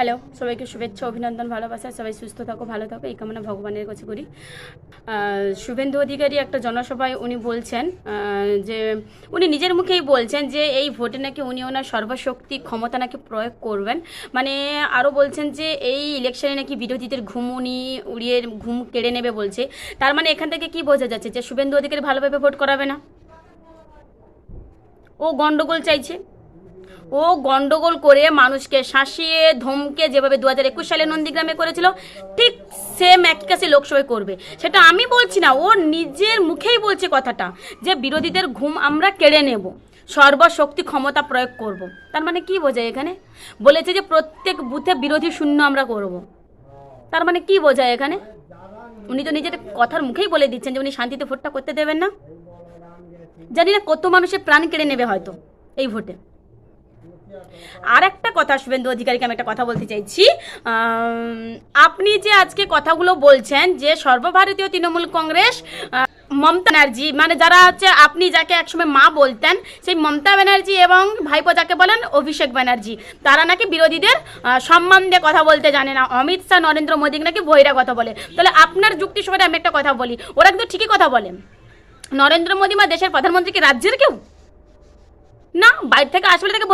Hello সবাইকে শুভেচ্ছা, অভিনন্দন, ভালোবাসা, সবাই সুস্থ থাকো, ভালো থাকো, এই কামনা ভগবানের কাছে করি। শুভেন্দু অধিকারী একটা জনসভায় উনি বলছেন যে উনি নিজের মুখেই বলছেন যে এই ভোটে নাকি উনি ওনার সর্বশক্তি ক্ষমতা নাকি প্রয়োগ করবেন। মানে আরও বলছেন যে এই ইলেকশনে নাকি বিরোধীদের ঘুম উনি উড়িয়ে ঘুম কেড়ে নেবে বলছে। তার মানে এখান থেকে কি বোঝা যাচ্ছে যে শুভেন্দু অধিকারী ভালোভাবে ভোট করাবে না? ও গন্ডগোল চাইছে। ও গন্ডগোল করে মানুষকে শাসিয়ে, ধমকে যেভাবে দু হাজার একুশ সালে নন্দীগ্রামে করেছিল, ঠিক সেম একই কাছে লোকসভায় করবে। সেটা আমি বলছি না, ও নিজের মুখেই বলছে কথাটা, যে বিরোধীদের ঘুম আমরা কেড়ে নেব, সর্বশক্তি ক্ষমতা প্রয়োগ করব। তার মানে কি বোঝায় এখানে? বলেছে যে প্রত্যেক বুথে বিরোধী শূন্য আমরা করব। তার মানে কি বোঝায় এখানে? উনি তো নিজের কথার মুখেই বলে দিচ্ছেন যে উনি শান্তিতে ভোটটা করতে দেবেন না। জানি না কত মানুষের প্রাণ কেড়ে নেবে হয়তো এই ভোটে। আর একটা কথা, শুভেন্দু অধিকারীকে আমি একটা কথা বলতে চাইছি। আপনি যে আজকে কথাগুলো বলছেন যে সর্বভারতীয় তৃণমূল কংগ্রেস মমতা ব্যানার্জি মানে যারা হচ্ছে আপনি যাকে একসময় মা বলতেন, সেই মমতা ব্যানার্জি এবং ভাইপো যাকে বলেন, অভিষেক ব্যানার্জি, তারা নাকি বিরোধীদের সম্মান দিয়ে কথা বলতে জানে না। অমিত শাহ, নরেন্দ্র মোদী নাকি বহিরা কথা বলে। তাহলে আপনার যুক্তি সময় আমি একটা কথা বলি। ওরা কিন্তু ঠিকই কথা বলেন নরেন্দ্র মোদী মা দেশের প্রধানমন্ত্রী কি রাজ্যের কেউ? না, বাইরে থেকে আসলে তাকে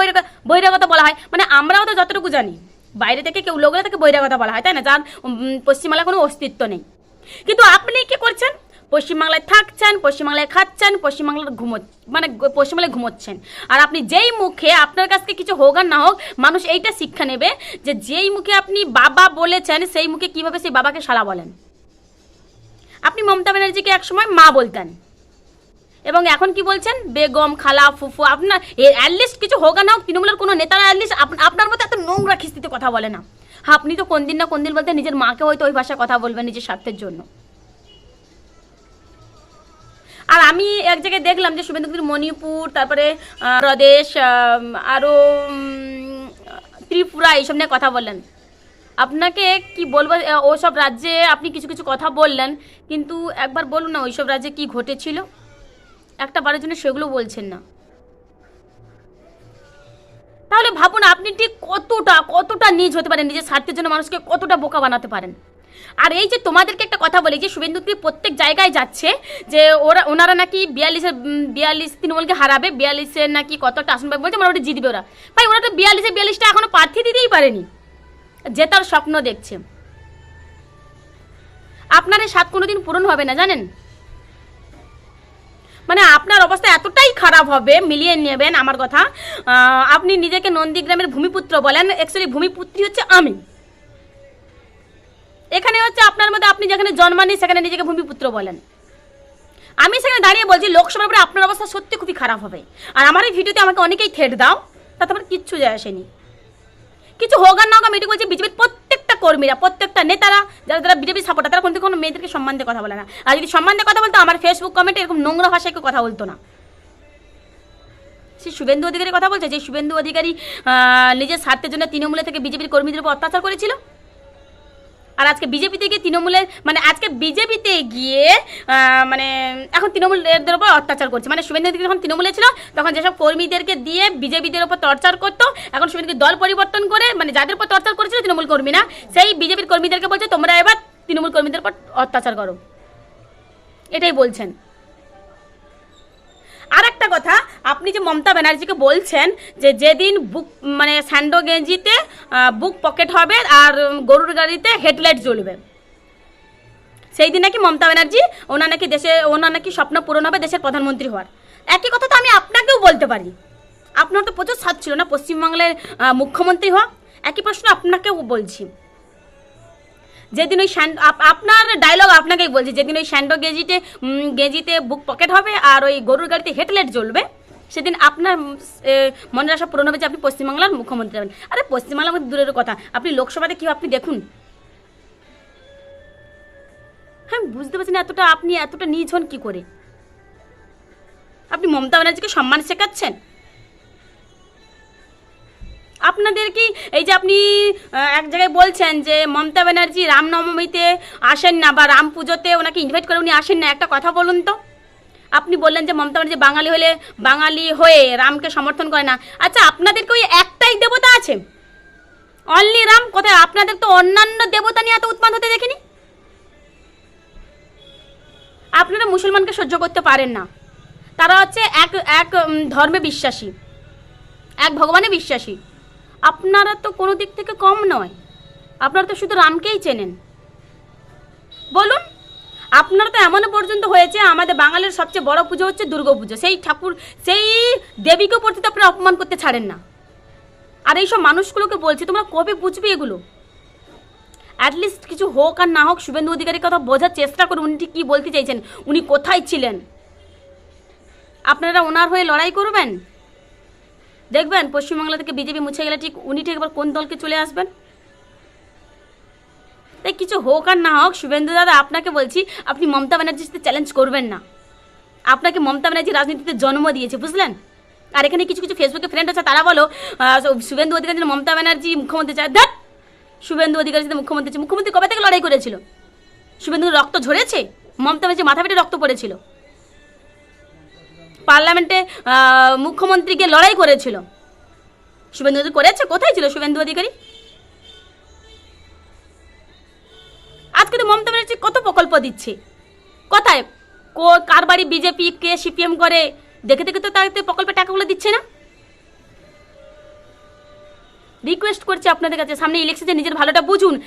বহিরাগত বলা হয়। মানে আমরাও তো যতটুকু জানি, বাইরে থেকে কেউ লোকরা তাকে বহিরাগত বলা হয়, তাই না? যার পশ্চিমবাংলায় কোনো অস্তিত্ব নেই। কিন্তু আপনি কি করছেন? পশ্চিমবাংলায় থাকছেন, পশ্চিমবাংলায় খাচ্ছেন, পশ্চিমবাংলার ঘুমো মানে পশ্চিমবাংলায় ঘুমোচ্ছেন। আর আপনি যেই মুখে আপনার কাছ থেকে কিছু হোক আর না হোক, মানুষ এইটা শিক্ষা নেবে যে যেই মুখে আপনি বাবা বলেছেন, সেই মুখে কীভাবে সেই বাবাকে শালা বলেন? আপনি মমতা ব্যানার্জিকে একসময় মা বলতেন। এবং এখন কি বলছেন? বেগম, খালা, ফুফু, আপনার অ্যাটলিস্ট কিছু হোক না হোক, তৃণমূলের কোনো নেতারা অ্যাটলিস্ট আপনার মতো এত নোংরা খিস্তিতে কথা বলে না। আপনি তো কোন দিন না কোন দিন বলতে নিজের মাকে হয়তো ওই ভাষায় কথা বলবেন নিজের স্বার্থের জন্য। আর আমি এক জায়গায় দেখলাম যে শুভেন্দুপুর মণিপুর, তারপরে প্রদেশ আরও ত্রিপুরা এইসব নিয়ে কথা বললেন। আপনাকে কি বলব ওসব রাজ্যে আপনি কিছু কিছু কথা বললেন, কিন্তু একবার বলুন না ওইসব রাজ্যে কি ঘটেছিল? একটা বারের জন্য সেগুলো বলছেন না। তাহলে ভাবুন আপনি ঠিক কতটা কতটা নিজ হতে পারেন, নিজের স্বার্থের জন্য মানুষকে কতটা বোকা বানাতে পারেন। আর এই যে তোমাদেরকে একটা কথা বলি, যে শুভেন্দু অধিকারী প্রত্যেক জায়গায় যাচ্ছে, যে ওরা, ওনারা নাকি বিয়াল্লিশের বিয়াল্লিশ তৃণমূলকে হারাবে, বিয়াল্লিশের নাকি কতটা আসন পাবে বলছে, মোটামুটি জিতবে ওরা। ভাই, ওরা তো বিয়াল্লিশে বিয়াল্লিশটা এখনও প্রার্থী দিতেই পারেনি। যে তার স্বপ্ন দেখছে। আপনার এই কোনো দিন পূরণ হবে না, জানেন? মানে আপনার অবস্থা এতটাই খারাপ হবে, মিলিয়ে নেবেন আমার কথা। আপনি নিজেকে নন্দীগ্রামের ভূমিপুত্র বলেন অ্যাকচুয়ালি ভূমিপুত্রী হচ্ছে আমি। এখানে হচ্ছে আপনার মধ্যে আপনি যেখানে জন্মানি সেখানে নিজেকে ভূমিপুত্র বলেন। আমি সেখানে দাঁড়িয়ে বলছি, লোকসভার পরে আপনার অবস্থা সত্যি খুবই খারাপ হবে। আর আমার এই ভিডিওতে আমাকে অনেকেই থেট দাও, তাতে আমার কিচ্ছু যায় আসেনি। কিছু হোক আর না হোক, আমি এটুকু বলছি, বিজেপির প্রত্যেকটা কর্মীরা, প্রত্যেকটা নেতারা, যারা যারা বিজেপি সাপোর্টার তারা কিন্তু কোনো মেয়েদেরকে সম্মান দিয়ে কথা বলে না। আর যদি সম্মান দিয়ে কথা বলতো, আমার ফেসবুক কমেন্টে এরকম নোংরা ভাষায় কেউ কথা বলতো না। সে শুভেন্দু অধিকারী কথা বলছে, যে শুভেন্দু অধিকারী নিজের স্বার্থের জন্য তৃণমূলে থেকে বিজেপির কর্মীদের উপর অত্যাচার করেছিল? আর আজকে বিজেপিতে গিয়ে তৃণমূলের মানে আজকে বিজেপিতে গিয়ে মানে এখন তৃণমূলের উপর অত্যাচার করছে। মানে শুভেন্দু যখন তৃণমূলে ছিল, তখন যেসব কর্মীদেরকে দিয়ে বিজেপিদের উপর টর্চার করতো, এখন শুভেন্দু দল পরিবর্তন করে মানে যাদের উপর টর্চার করেছিল তৃণমূল কর্মীরা সেই বিজেপির কর্মীদেরকে বলছে, তোমরা এবার তৃণমূল কর্মীদের উপর অত্যাচার করো। এটাই বলছেন। আর একটা কথা আপনি যে মমতা ব্যানার্জিকে বলছেন যে যেদিন বুক মানে স্যান্ডো গেঞ্জিতে বুক পকেট হবে আর গরুর গাড়িতে হেডলাইট জ্বলবে। সেই দিন নাকি মমতা ব্যানার্জি ওনার নাকি দেশে, ওনার নাকি স্বপ্ন পূরণ হবে দেশের প্রধানমন্ত্রী হওয়ার। একই কথা তো আমি আপনাকেও বলতে পারি। আপনার তো প্রচুর সাথ ছিল না পশ্চিমবাংলার মুখ্যমন্ত্রী হওয়া? একই প্রশ্ন আপনাকেও বলছি। যেদিন ওই স্যান্ড, আপ- আপনার ডায়লগ আপনাকেই বলছি, যেদিন ওই স্যান্ডো গেজিতে গেজিতে বুক পকেট হবে আর ওই গরুর গাড়িতে হেডলাইট জ্বলবে সেদিন আপনার মনের আশা পূরণ হবে যে আপনি পশ্চিমবাংলার মুখ্যমন্ত্রী হবেন। আরে পশ্চিমবাংলার আমাদের দূরের কথা। আপনি লোকসভাতে কি আপনি দেখুন। হ্যাঁ বুঝতে পারছি না এতটা আপনি এতটা নিজ হন কি করে। আপনি মমতা ব্যানার্জিকে সম্মান শেখাচ্ছেন? আপনাদের কি এই যে আপনি এক জায়গায় বলছেন যে মমতা ব্যানার্জি রামনবমীতে আসেন না বা রাম পুজোতে ওনাকে ইনভাইট করে উনি আসেন না? একটা কথা বলুন তো। আপনি বললেন যে মমতা ব্যানার্জি বাঙালি হলে বাঙালি হয়ে রামকে সমর্থন করে না। আচ্ছা আপনাদের কি ওই একটাই দেবতা আছে? অনলি রাম? কোথায়? আপনাদের তো অন্যান্য দেবতা নিয়ে এত উৎপাদ হতে দেখিনি? আপনারা মুসলমানকে সহ্য করতে পারেন না। তারা হচ্ছে এক এক ধর্মে বিশ্বাসী। এক ভগবানে বিশ্বাসী। আপনারা তো কোনো দিক থেকে কম নয়। আপনারা তো শুধু রামকেই চেনেন। বলুন। আপনারা তো এমনও পর্যন্ত হয়েছে, আমাদের বাঙালির সবচেয়ে বড় পুজো হচ্ছে দুর্গা পুজো। সেই ঠাকুর, সেই দেবীকে পর্যন্ত আপনারা অপমান করতে ছাড়েন না। আর এইসব মানুষগুলোকে বলছি, তোমরা কবে বুঝবে এগুলো? অ্যাটলিস্ট কিছু হোক আর না হোক, শুভেন্দু অধিকারীর কথা বোঝার চেষ্টা করুন, উনি ঠিক কী বলতে চাইছেন, উনি কোথায় ছিলেন? আপনারা ওনার হয়ে লড়াই করবেন? দেখবেন, পশ্চিমবাংলা থেকে বিজেপি মুছে গেলে ঠিক উনি ঠিক এবার কোন দলকে চলে আসবেন? তাই কিছু হোক আর না হোক, শুভেন্দু দাদা, আপনাকে বলছি, আপনি মমতা ব্যানার্জির সাথে চ্যালেঞ্জ করবেন না। আপনাকে মমতা ব্যানার্জি রাজনীতিতে জন্ম দিয়েছে, বুঝলেন? আর এখানে কিছু কিছু ফেসবুকে ফ্রেন্ড আছে, তারা বলো শুভেন্দু অধিকারী মমতা ব্যানার্জি মুখ্যমন্ত্রী চায়। দেখ শুভেন্দু অধিকারী সাথে মুখ্যমন্ত্রী মুখ্যমন্ত্রী কবে থেকে লড়াই করেছিল? শুভেন্দুর রক্ত ঝরেছে? মমতা ব্যানার্জি মাথা পেটে রক্ত পড়েছিল। পার্লামেন্টে মুখ্যমন্ত্রীকে লড়াই করেছিল। শুভেন্দু করেছে? কোথায় ছিল শুভেন্দু অধিকারী? আজকে তো মমতা ব্যানার্জি কত প্রকল্প দিচ্ছে? কথায়, কো- কার বাড়ি বিজেপি, কে সিপিএম করে? দেখে দেখে তো তাদের প্রকল্পের টাকাগুলো দিচ্ছে না? রিকোয়েস্ট করছি আপনাদের কাছে, সামনে ইলেকশনে নিজের ভালোটা বুঝুন।